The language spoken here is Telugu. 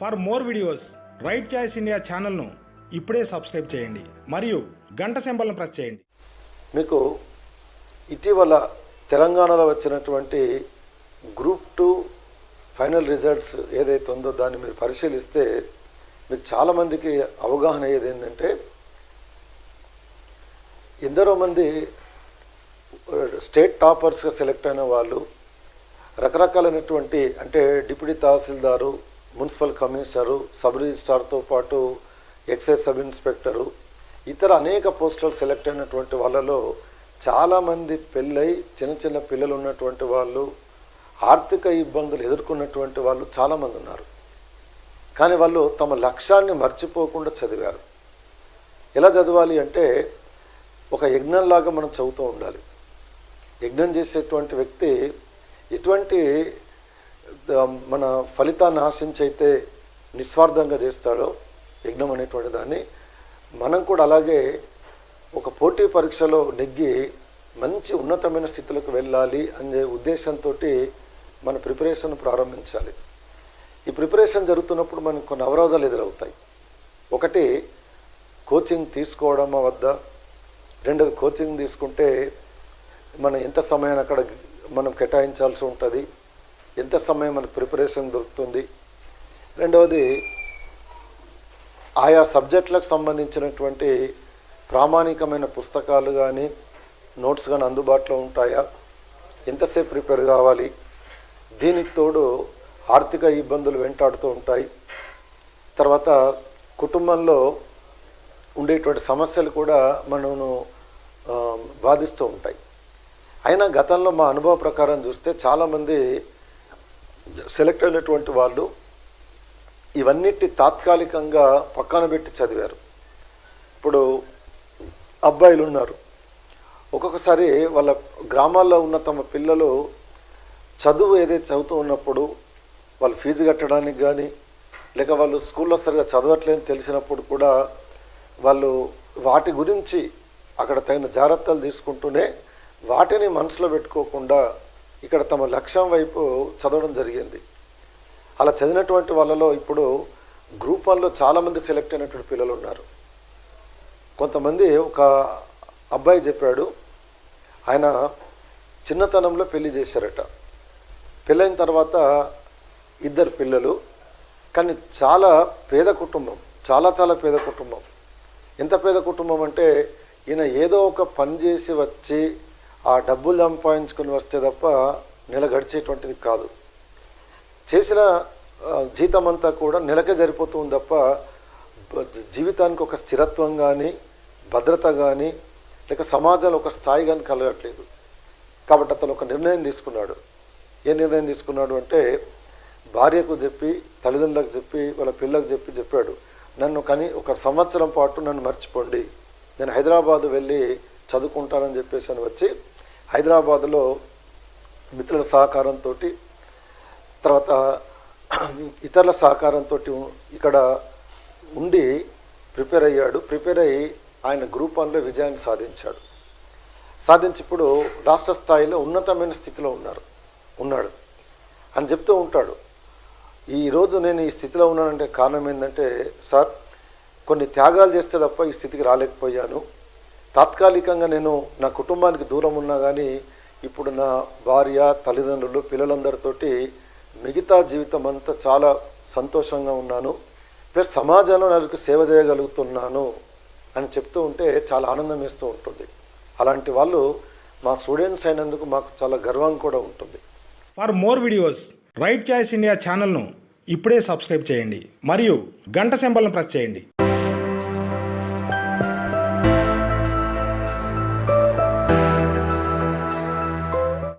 For more videos Right Choice India ఛానల్ను ఇప్పుడే సబ్స్క్రైబ్ చేయండి. మరియు గంట సింబల్ను ప్రెస్ చేయండి. మీకు ఇటీవల తెలంగాణలో వచ్చినటువంటి గ్రూప్ టూ ఫైనల్ రిజల్ట్స్ ఏదైతే ఉందో దాన్ని మీరు పరిశీలిస్తే మీకు చాలామందికి అవగాహన అయ్యేది ఏంటంటే ఎందరో మంది స్టేట్ టాపర్స్గా సెలెక్ట్ అయిన వాళ్ళు రకరకాలైనటువంటి అంటే deputy tahsildar municipal commissioner sub రిజిస్ట్రార్తో పాటు ఎక్సైజ్ సబ్ ఇన్స్పెక్టరు ఇతర అనేక పోస్టులు సెలెక్ట్ అయినటువంటి వాళ్ళలో చాలామంది పెళ్ళై చిన్న చిన్న పిల్లలు ఉన్నటువంటి వాళ్ళు ఆర్థిక ఇబ్బందులు ఎదుర్కొన్నటువంటి వాళ్ళు చాలామంది ఉన్నారు. కానీ వాళ్ళు తమ లక్ష్యాన్ని మర్చిపోకుండా చదివారు. ఎలా చదవాలి అంటే ఒక యజ్ఞంలాగా మనం చదువుతూ ఉండాలి. యజ్ఞం చేసేటువంటి వ్యక్తి ఎటువంటి మన ఫలితాన్ని ఆశించైతే అయితే నిస్వార్థంగా చేస్తాడో యజ్ఞం అనేటువంటి దాన్ని మనం కూడా అలాగే ఒక పోటీ పరీక్షలో నెగ్గి మంచి ఉన్నతమైన స్థితులకు వెళ్ళాలి అనే ఉద్దేశంతో మన ప్రిపరేషన్ ప్రారంభించాలి. ఈ ప్రిపరేషన్ జరుగుతున్నప్పుడు మనకు కొన్ని అవరోధాలు ఎదురవుతాయి. ఒకటి కోచింగ్ తీసుకోవడమా వద్ద? రెండోది కోచింగ్ తీసుకుంటే మనం ఎంత సమయాన్ని అక్కడ మనం కేటాయించాల్సి ఉంటుంది? ఎంత సమయం మనకు ప్రిపరేషన్ దొరుకుతుంది? రెండవది ఆయా సబ్జెక్టులకు సంబంధించినటువంటి ప్రామాణికమైన పుస్తకాలు కానీ నోట్స్ కానీ అందుబాటులో ఉంటాయా? ఎంతసేపు ప్రిపేర్ కావాలి? దీనికి తోడు ఆర్థిక ఇబ్బందులు వెంటాడుతూ ఉంటాయి. తర్వాత కుటుంబంలో ఉండేటువంటి సమస్యలు కూడా మనను బాధిస్తూ ఉంటాయి. అయినా గతంలో మా అనుభవ ప్రకారం చూస్తే చాలామంది సెలెక్ట్ అయినటువంటి వాళ్ళు ఇవన్నిటి తాత్కాలికంగా పక్కన పెట్టి చదివారు. ఇప్పుడు అబ్బాయిలు ఉన్నారు ఒక్కొక్కసారి వాళ్ళ గ్రామాల్లో ఉన్న తమ పిల్లలు చదువు ఏదైతే చదువుతూ ఉన్నప్పుడు వాళ్ళు ఫీజు కట్టడానికి కానీ లేక వాళ్ళు స్కూల్లో సరిగా చదవట్లేదని తెలిసినప్పుడు కూడా వాళ్ళు వాటి గురించి అక్కడ తగిన జాగ్రత్తలు తీసుకుంటూనే వాటిని మనసులో పెట్టుకోకుండా ఇక్కడ తమ లక్ష్యం వైపు చదవడం జరిగింది. అలా చదివినటువంటి వాళ్ళలో ఇప్పుడు గ్రూప్ వన్లో చాలామంది సెలెక్ట్ అయినటువంటి పిల్లలు ఉన్నారు. కొంతమంది ఒక అబ్బాయి చెప్పాడు ఆయన చిన్నతనంలో పెళ్ళి చేశారట. పెళ్ళైన తర్వాత ఇద్దరు పిల్లలు కానీ చాలా పేద కుటుంబం చాలా చాలా పేద కుటుంబం. ఎంత పేద కుటుంబం అంటే ఈయన ఏదో ఒక పని చేసి వచ్చి ఆ డబ్బులు సంపాదించుకుని వస్తే తప్ప నెల గడిచేటువంటిది కాదు. చేసిన జీతం అంతా కూడా నెలకే జరిపోతుంది తప్ప జీవితానికి ఒక స్థిరత్వం కానీ భద్రత కానీ లేక సమాజంలో ఒక స్థాయి కానీ కలగట్లేదు. కాబట్టి అతను ఒక నిర్ణయం తీసుకున్నాడు. ఏ నిర్ణయం తీసుకున్నాడు అంటే భార్యకు చెప్పి తల్లిదండ్రులకు చెప్పి వాళ్ళ పిల్లలకు చెప్పి చెప్పాడు నన్ను కని ఒక సంవత్సరం పాటు నన్ను మర్చిపోండి. నేను హైదరాబాద్ వెళ్ళి చదువుకుంటానని చెప్పేసి అని వచ్చి హైదరాబాద్లో మిత్రుల సహకారంతో తర్వాత ఇతరుల సహకారంతో ఇక్కడ ఉండి ప్రిపేర్ అయ్యాడు. ప్రిపేర్ అయ్యి ఆయన గ్రూప్ వన్లో విజయాన్ని సాధించాడు. సాధించి ఇప్పుడు రాష్ట్ర స్థాయిలో ఉన్నతమైన స్థితిలో ఉన్నారు ఉన్నాడు అని చెప్తూ ఉంటాడు. ఈరోజు నేను ఈ స్థితిలో ఉన్నానంటే కారణం ఏంటంటే సార్ కొన్ని త్యాగాలు చేస్తే తప్ప ఈ స్థితికి రాలేకపోయాను. తాత్కాలికంగా నేను నా కుటుంబానికి దూరం ఉన్నా కానీ ఇప్పుడు నా భార్య తల్లిదండ్రులు పిల్లలందరితోటి మిగతా జీవితం అంతా చాలా సంతోషంగా ఉన్నాను. ప్లస్ సమాజంలో నాకు సేవ చేయగలుగుతున్నాను అని చెప్తూ ఉంటే చాలా ఆనందం వేస్తూ ఉంటుంది. అలాంటి వాళ్ళు మా స్టూడెంట్స్ అయినందుకు మాకు చాలా గర్వం కూడా ఉంటుంది. For more videos Right Choice India ఛానల్ను ఇప్పుడే సబ్స్క్రైబ్ చేయండి. మరియు గంట సింబల్ను ప్రెస్ చేయండి.